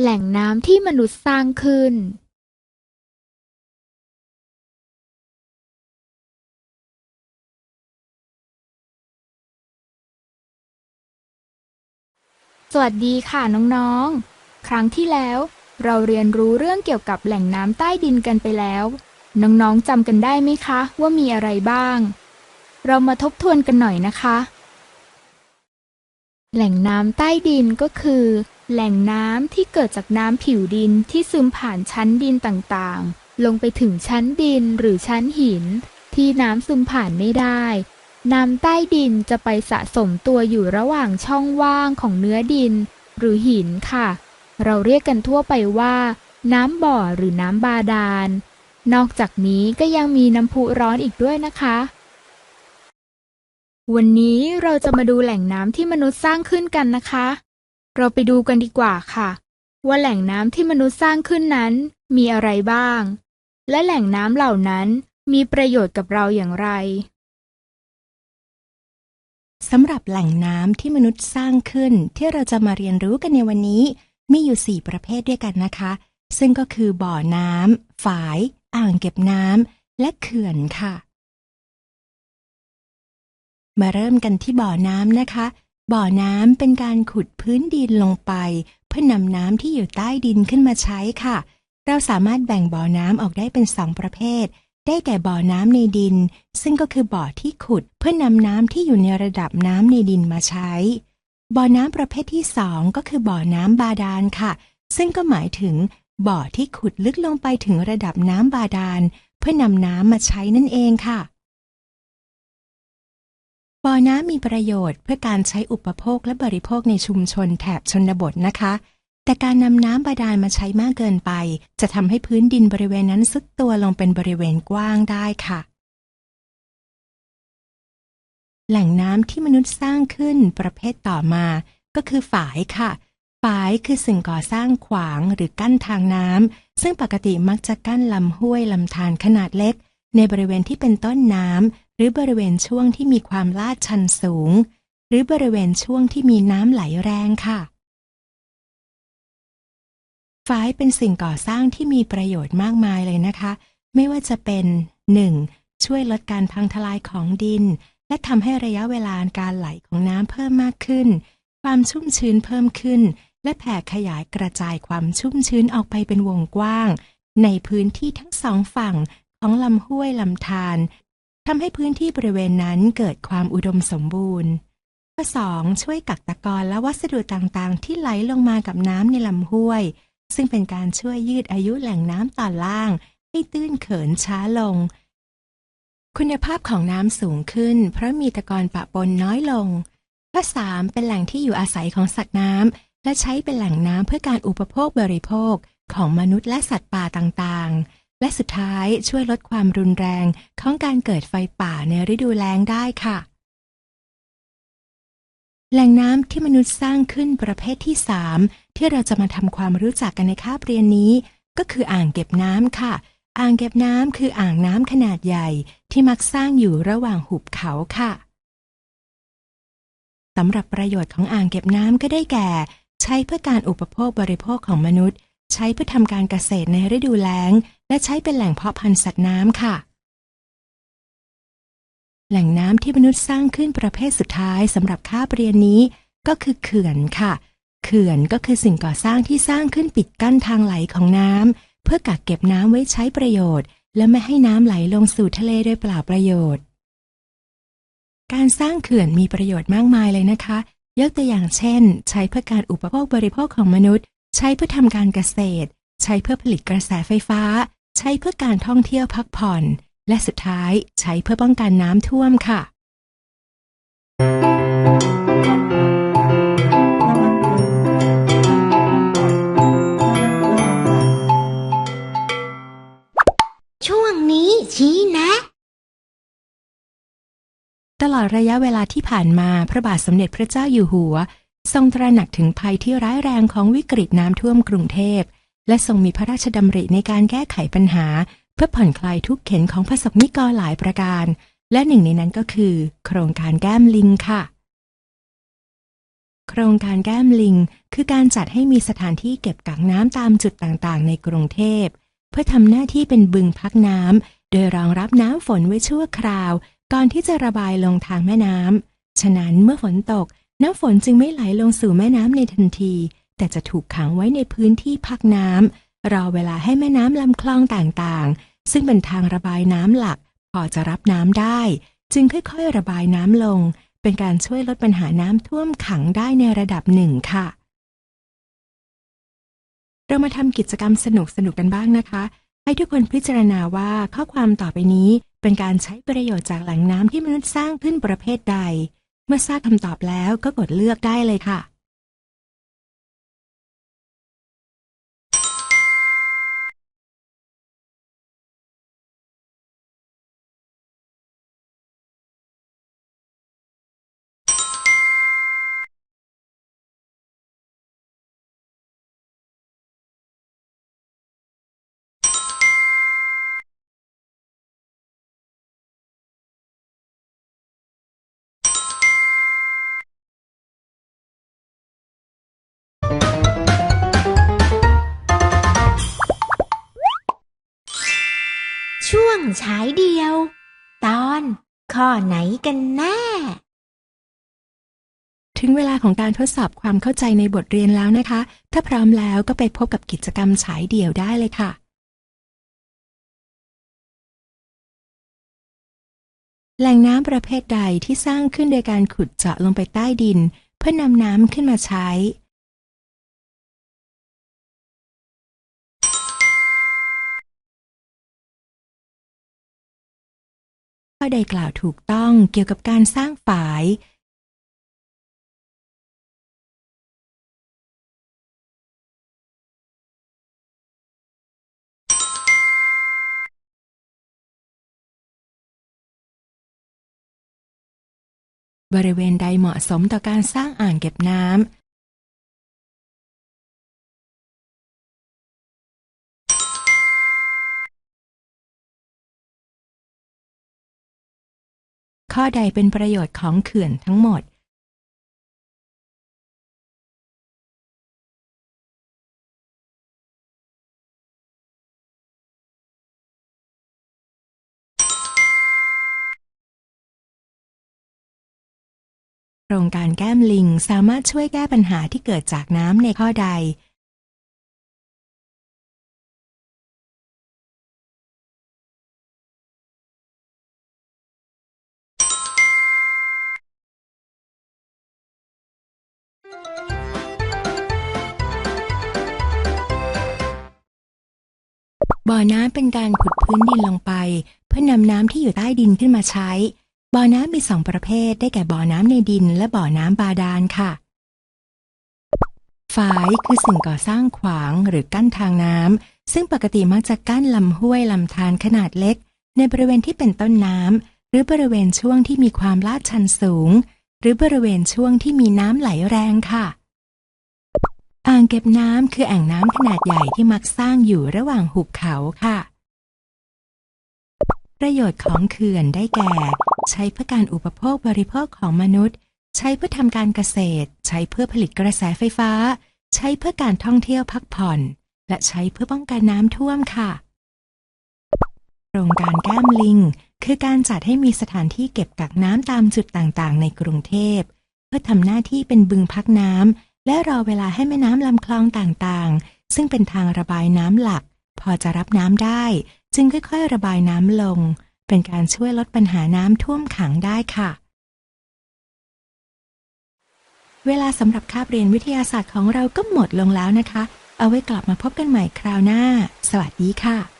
แหล่งน้ำที่มนุษย์สร้างขึ้นสวัสดีค่ะน้องๆ ครั้งที่แล้วเราเรียนรู้เรื่องเกี่ยวกับแหล่งน้ำใต้ดินกันไปแล้ว น้องๆจำกันได้ไหมคะว่ามีอะไรบ้าง เรามาทบทวนกันหน่อยนะคะ แหล่งน้ำใต้ดินก็คือ แหล่งน้ำที่เกิดจากน้ำผิวดินที่ซึมผ่านชั้นดินต่างๆ ลงไปถึงชั้นดินหรือชั้นหิน ที่น้ำซึมผ่านไม่ได้ น้ำใต้ดินจะไปสะสมตัวอยู่ระหว่างช่องว่างของเนื้อดิน หรือหินค่ะ เราเรียกกันทั่วไปว่า น้ำบ่อหรือน้ำบาดาล นอกจากนี้ก็ยังมีน้ำพุร้อนอีกด้วยนะคะ วันนี้เราจะมาดูแหล่งน้ำที่มนุษย์สร้างขึ้นกันนะคะ เราไปดูกันดีกว่าค่ะ ว่าแหล่งน้ำที่มนุษย์สร้างขึ้นนั้นมีอะไรบ้าง และแหล่งน้ำเหล่านั้นมีประโยชน์กับเราอย่างไรสำหรับแหล่งน้ำที่มนุษย์สร้างขึ้นที่เราจะมาเรียนรู้กันในวันนี้ มีอยู่ 4 ประเภทด้วยกันนะคะ ซึ่งก็คือบ่อน้ำฝาย อ่างเก็บน้ำและเขื่อนค่ะ มาเริ่มกันที่บ่อน้ำนะคะ บ่อน้ำเป็นการขุดพื้นดินลงไป เพื่อนำน้ำที่อยู่ใต้ดินขึ้นมาใช้ค่ะ เราสามารถแบ่งบ่อน้ำออกได้เป็นสองประเภท ได้แก่บ่อน้ำในดิน ซึ่งก็คือบ่อที่ขุด เพื่อนำน้ำที่อยู่ในระดับน้ำในดินมาใช้ บ่อน้ำประเภทที่สองก็คือบ่อน้ำบาดาลค่ะ ซึ่งก็หมายถึง บ่อที่ขุดลึกลงไปถึงระดับน้ำบาดาล เพื่อนำน้ำมาใช้นั่นเองค่ะ บ่อน้ำมีประโยชน์เพื่อการใช้อุปโภคและบริโภคในชุมชนแถบชนบทนะคะ แต่การนำน้ำบาดาลมาใช้มากเกินไป จะทำให้พื้นดินบริเวณนั้นซุดตัวลงเป็นบริเวณกว้างได้ค่ะ แหล่งน้ำที่มนุษย์สร้างขึ้นประเภทต่อมา ก็คือฝายค่ะ ฝายคือสิ่งก่อสร้างขวางหรือกั้นทางน้ำซึ่งปกติมักจะกั้นลำห้วยลำธารขนาดเล็กในบริเวณที่เป็นต้นน้ำ รือบริเวณช่วงที่มีความลาดชันสูง หรือบริเวณช่วงที่มีน้ำไหลแรงค่ะฝายเป็นสิ่งก่อสร้างที่มีประโยชน์มากมายเลยนะคะ ไม่ว่าจะเป็น 1. ช่วยลดการพังทลายของดิน และทำให้ระยะเวลาการไหลของน้ำเพิ่มมากขึ้น ความชุ่มชื้นเพิ่มขึ้น และแผ่ขยายกระจายความชุ่มชื้นออกไปเป็นวงกว้าง ในพื้นที่ทั้งสองฝั่งของลำห้วยลำธาร ทำให้พื้นที่บริเวณนั้นเกิดความอุดมสมบูรณ์ ข้อสองช่วยกักตะกอนและวัสดุต่างๆ ที่ไหลลงมากับน้ำในลำห้วย ซึ่งเป็นการช่วยยืดอายุแหล่งน้ำตอนล่าง ให้ตื้นเขินช้าลง คุณภาพของน้ำสูงขึ้น เพราะมีตะกอนปะปนน้อยลง ข้อสามเป็นแหล่งที่อยู่อาศัยของสัตว์น้ำและใช้เป็นแหล่งน้ำเพื่อการอุปโภคบริโภคของมนุษย์และสัตว์ป่าต่างๆ และสุดท้ายช่วยลดความรุนแรงของการเกิดไฟป่าในฤดูแล้งได้ค่ะ แหล่งน้ำที่มนุษย์สร้างขึ้นประเภทที่ 3 ที่เราจะมาทำความรู้จักกันในคาบเรียนนี้ ก็คืออ่างเก็บน้ำค่ะ อ่างเก็บน้ำคืออ่างน้ำขนาดใหญ่ที่มักสร้างอยู่ระหว่างหุบเขาค่ะสำหรับประโยชน์ของอ่างเก็บน้ำก็ได้แก่ ใช้เพื่อการอุปโภคบริโภคของมนุษย์ ใช้เพื่อทำการเกษตรในฤดูแล้ง และใช้เป็นแหล่งเพาะพันธุ์สัตว์น้ำค่ะ แหล่งน้ำที่มนุษย์สร้างขึ้นประเภทสุดท้ายสำหรับคาเรียนนี้ ก็คือเขื่อนค่ะ เขื่อนก็คือสิ่งก่อสร้างที่สร้างขึ้นปิดกั้นทางไหลของน้ำเพื่อกักเก็บน้ำไว้ใช้ประโยชน์ และไม่ให้น้ำไหลลงสู่ทะเลโดยเปล่าประโยชน์ การสร้างเขื่อนมีประโยชน์มากมายเลยนะคะ ยกตัวอย่างเช่น ใช้เพื่อการอุปโภคบริโภคของมนุษย์ ใช้เพื่อทำการเกษตร ใช้เพื่อผลิตกระแสไฟฟ้า ใช้เพื่อการท่องเที่ยวพักผ่อน และสุดท้ายใช้เพื่อป้องกันน้ำท่วมค่ะ ช่วงนี้ชี้แนะ ตลอดระยะเวลาที่ผ่านมาพระบาทสมเด็จพระเจ้าอยู่หัว ทรงตระหนักถึงภัยที่ร้ายแรงของวิกฤตน้ำท่วมกรุงเทพ และทรงมีพระราชดำริในการแก้ไขปัญหา เพื่อผ่อนคลายทุกข์เข็นของประสบนิกรหลายประการ และหนึ่งในนั้นก็คือ โครงการแก้มลิงค่ะ โครงการแก้มลิง คือการจัดให้มีสถานที่เก็บกักน้ำตามจุดต่างๆ ในกรุงเทพ เพื่อทำหน้าที่เป็นบึงพักน้ำโดยรองรับน้ำฝนไว้ชั่วคราว ก่อนที่จะระบายลงทางแม่น้ำฉะนั้นเมื่อฝนตก น้ำฝนจึงไม่ไหลลงสู่แม่น้ำในทันที แต่จะถูกขังไว้ในพื้นที่พักน้ำรอเวลาให้แม่น้ำลำคลองต่างๆ ซึ่งเป็นทางระบายน้ำหลัก พอจะรับน้ำได้ จึงค่อยๆ ระบายน้ำลง เป็นการช่วยลดปัญหาน้ำท่วมขังได้ในระดับหนึ่งค่ะ เรามาทำกิจกรรมสนุกๆกันบ้างนะคะ ให้ทุกคนพิจารณาว่าข้อความต่อไปนี้เป็นการใช้ประโยชน์จากแหล่งน้ำที่มนุษย์สร้างขึ้นประเภทใด เมื่อทราบคำตอบแล้วก็กดเลือกได้เลยค่ะ ฉายเดียว ตอนข้อไหนกันแน่ ถึงเวลาของการทดสอบความเข้าใจในบทเรียนแล้วนะคะ ถ้าพร้อมแล้วก็ไปพบกับกิจกรรมฉายเดี่ยวได้เลยค่ะ แหล่งน้ำประเภทใดที่สร้างขึ้นโดยการขุดเจาะลงไปใต้ดิน เพื่อนำน้ำขึ้นมาใช้ ข้อใดกล่าวถูกต้องเกี่ยวกับการสร้างฝายบริเวณใดเหมาะสมต่อการสร้างอ่างเก็บน้ ข้อใดเป็นประโยชน์ของเขื่อนทั้งหมดโครงการแก้มลิงสามารถช่วยแก้ปัญหาที่เกิดจากน้ำในข้อใด บ่อน้ำเป็นการขุดพื้นดินลงไป เพื่อนำน้ำที่อยู่ใต้ดินขึ้นมาใช้ บ่อน้ำมีสองประเภทได้แก่บ่อน้ำในดินและบ่อน้ำบาดาลค่ะฝายคือสิ่งก่อสร้างขวางหรือกั้นทางน้ำซึ่งปกติมักจะกั้นลำห้วยลำธารขนาดเล็ก ในบริเวณที่เป็นต้นน้ำหรือบริเวณช่วงที่มีความลาดชันสูง หรือบริเวณช่วงที่มีน้ำไหลแรงค่ะางเก็บน้ำคือแอ่งน้ำขนาดใหญ่ที่มักสร้างอยู่ระหว่างหุบเขาค่ะ ประโยชน์ของเขื่อนได้แก่ ใช้เพื่อการอุปโภคบริโภคของมนุษย์ ใช้เพื่อทำการเกษตร ใช้เพื่อผลิตกระแสไฟฟ้า ใช้เพื่อการท่องเที่ยวพักผ่อน และใช้เพื่อป้องกันน้ำท่วมค่ะโครงการแก้มลิง คือการจัดให้มีสถานที่เก็บกักน้ำตามจุดต่างๆ ในกรุงเทพ เพื่อทำหน้าที่เป็นบึงพักน้ำ และรอเวลาให้แม่น้ำลำคลองต่างๆ ซึ่งเป็นทางระบายน้ำหลัก พอจะรับน้ำได้ จึงค่อยๆ ระบายน้ำลง เป็นการช่วยลดปัญหาน้ำท่วมขังได้ค่ะ เวลาสำหรับคาบเรียนวิทยาศาสตร์ของเราก็หมดลงแล้วนะคะ เอาไว้กลับมาพบกันใหม่คราวหน้า สวัสดีค่ะ